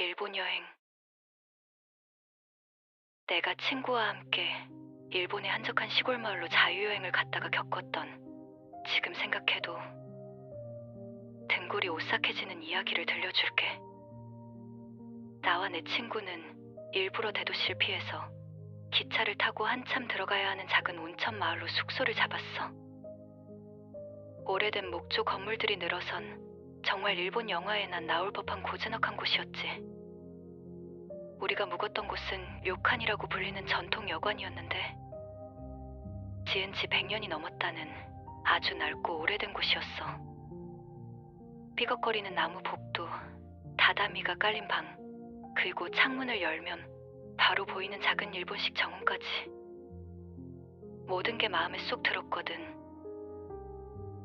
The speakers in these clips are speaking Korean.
일본 여행. 내가 친구와 함께 일본의 한적한 시골 마을로 자유여행을 갔다가 겪었던 지금 생각해도 등골이 오싹해지는 이야기를 들려줄게. 나와 내 친구는 일부러 대도시를 피해서 기차를 타고 한참 들어가야 하는 작은 온천 마을로 숙소를 잡았어. 오래된 목조 건물들이 늘어선 정말 일본 영화에나 나올 법한 고즈넉한 곳이었지. 우리가 묵었던 곳은 료칸이라고 불리는 전통 여관이었는데 지은 지 100년이 넘었다는 아주 낡고 오래된 곳이었어. 삐걱거리는 나무 복도, 다다미가 깔린 방, 그리고 창문을 열면 바로 보이는 작은 일본식 정원까지. 모든 게 마음에 쏙 들었거든.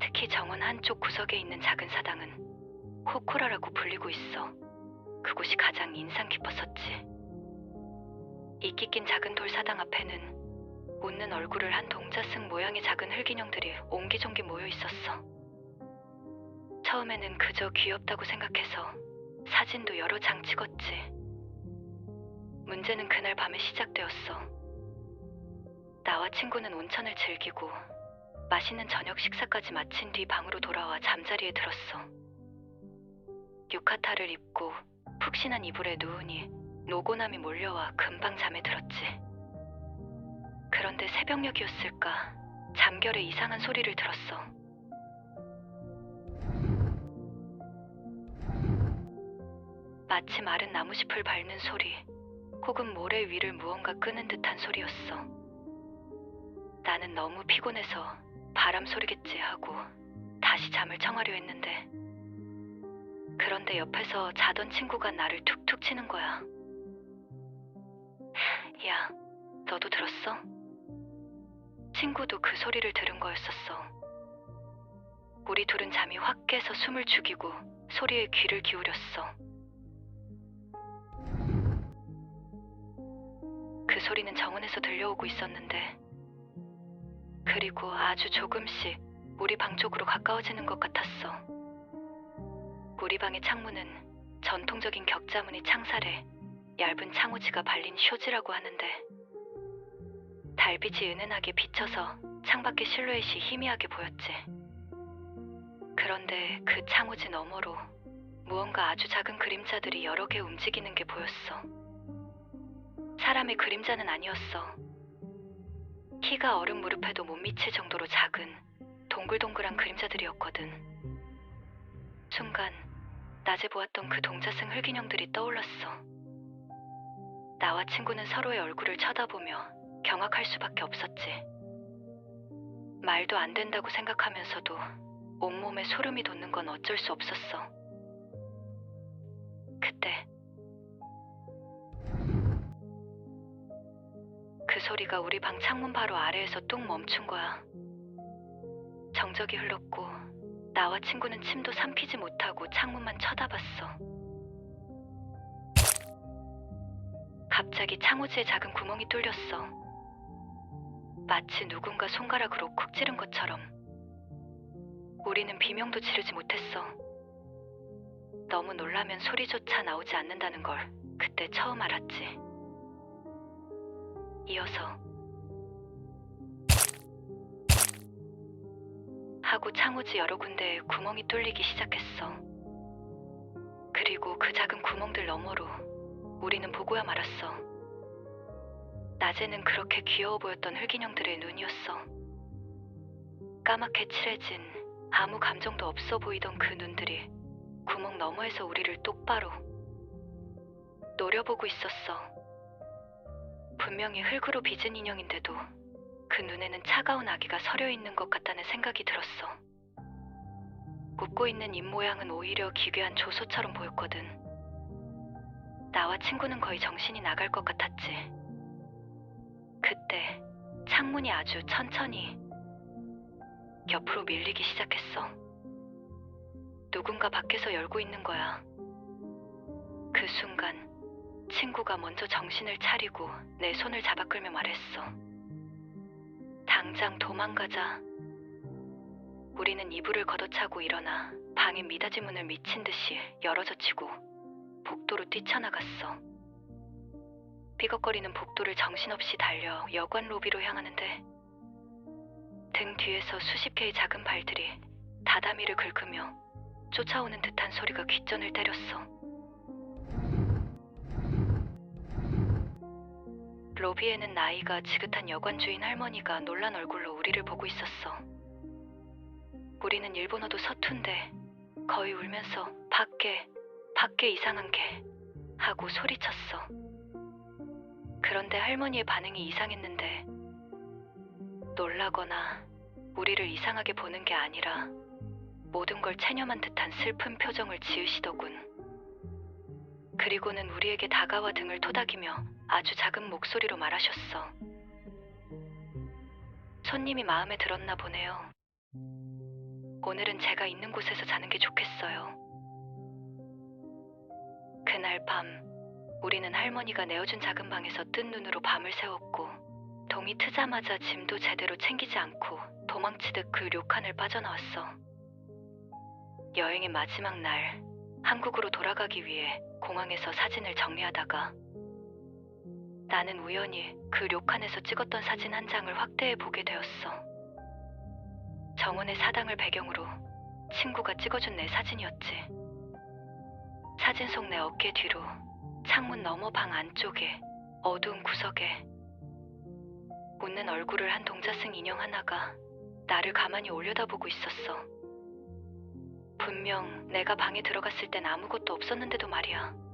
특히 정원 한쪽 구석에 있는 작은 사당은 코코라라고 불리고 있어. 그곳이 가장 인상 깊었었지. 이끼 낀 작은 돌 사당 앞에는 웃는 얼굴을 한 동자승 모양의 작은 흙인형들이 옹기종기 모여 있었어. 처음에는 그저 귀엽다고 생각해서 사진도 여러 장 찍었지. 문제는 그날 밤에 시작되었어. 나와 친구는 온천을 즐기고 맛있는 저녁 식사까지 마친 뒤 방으로 돌아와 잠자리에 들었어. 유카타를 입고 푹신한 이불에 누우니 노곤함이 몰려와 금방 잠에 들었지. 그런데 새벽녘이었을까 잠결에 이상한 소리를 들었어. 마치 마른 나무짚을 밟는 소리, 혹은 모래 위를 무언가 끄는 듯한 소리였어. 나는 너무 피곤해서 바람 소리겠지 하고 다시 잠을 청하려 했는데 그런데 옆에서 자던 친구가 나를 툭툭 치는 거야. 야, 너도 들었어? 친구도 그 소리를 들은 거였었어. 우리 둘은 잠이 확 깨서 숨을 죽이고 소리에 귀를 기울였어. 그 소리는 정원에서 들려오고 있었는데, 그리고 아주 조금씩 우리 방 쪽으로 가까워지는 것 같았어. 우리 방의 창문은 전통적인 격자무늬 창살에 얇은 창호지가 발린 쇼지라고 하는데, 달빛이 은은하게 비쳐서 창밖의 실루엣이 희미하게 보였지. 그런데 그 창호지 너머로 무언가 아주 작은 그림자들이 여러 개 움직이는 게 보였어. 사람의 그림자는 아니었어. 키가 어른 무릎에도 못 미칠 정도로 작은 동글동글한 그림자들이었거든. 순간 낮에 보았던 그 동자승 흑인형들이 떠올랐어. 나와 친구는 서로의 얼굴을 쳐다보며 경악할 수밖에 없었지. 말도 안 된다고 생각하면서도 온몸에 소름이 돋는 건 어쩔 수 없었어. 소리가 우리 방 창문 바로 아래에서 뚝 멈춘 거야. 정적이 흘렀고 나와 친구는 침도 삼키지 못하고 창문만 쳐다봤어. 갑자기 창호지에 작은 구멍이 뚫렸어. 마치 누군가 손가락으로 쿡 찌른 것처럼. 우리는 비명도 지르지 못했어. 너무 놀라면 소리조차 나오지 않는다는 걸 그때 처음 알았지. 이어서 하고 창호지 여러 군데에 구멍이 뚫리기 시작했어. 그리고 그 작은 구멍들 너머로 우리는 보고야 말았어. 낮에는 그렇게 귀여워 보였던 흑인형들의 눈이었어. 까맣게 칠해진 아무 감정도 없어 보이던 그 눈들이 구멍 너머에서 우리를 똑바로 노려보고 있었어. 분명히 흙으로 빚은 인형인데도 그 눈에는 차가운 아기가 서려 있는 것 같다는 생각이 들었어. 웃고 있는 입 모양은 오히려 기괴한 조소처럼 보였거든. 나와 친구는 거의 정신이 나갈 것 같았지. 그때 창문이 아주 천천히 옆으로 밀리기 시작했어. 누군가 밖에서 열고 있는 거야. 그 순간 친구가 먼저 정신을 차리고 내 손을 잡아 끌며 말했어. 당장 도망가자. 우리는 이불을 걷어차고 일어나 방의 미닫이 문을 미친 듯이 열어젖히고 복도로 뛰쳐나갔어. 삐걱거리는 복도를 정신없이 달려 여관 로비로 향하는데 등 뒤에서 수십 개의 작은 발들이 다다미를 긁으며 쫓아오는 듯한 소리가 귓전을 때렸어. 로비에는 나이가 지긋한 여관 주인 할머니가 놀란 얼굴로 우리를 보고 있었어. 우리는 일본어도 서툰데 거의 울면서 밖에, 밖에 이상한 게 하고 소리쳤어. 그런데 할머니의 반응이 이상했는데 놀라거나 우리를 이상하게 보는 게 아니라 모든 걸 체념한 듯한 슬픈 표정을 지으시더군. 그리고는 우리에게 다가와 등을 토닥이며 아주 작은 목소리로 말하셨어. 손님이 마음에 들었나 보네요. 오늘은 제가 있는 곳에서 자는 게 좋겠어요. 그날 밤, 우리는 할머니가 내어준 작은 방에서 뜬 눈으로 밤을 새웠고, 동이 트자마자 짐도 제대로 챙기지 않고 도망치듯 그 료칸을 빠져나왔어. 여행의 마지막 날, 한국으로 돌아가기 위해 공항에서 사진을 정리하다가 나는 우연히 그 료칸에서 찍었던 사진 한 장을 확대해 보게 되었어. 정원의 사당을 배경으로 친구가 찍어준 내 사진이었지. 사진 속 내 어깨 뒤로 창문 너머 방 안쪽에 어두운 구석에 웃는 얼굴을 한 동자승 인형 하나가 나를 가만히 올려다보고 있었어. 분명 내가 방에 들어갔을 땐 아무것도 없었는데도 말이야.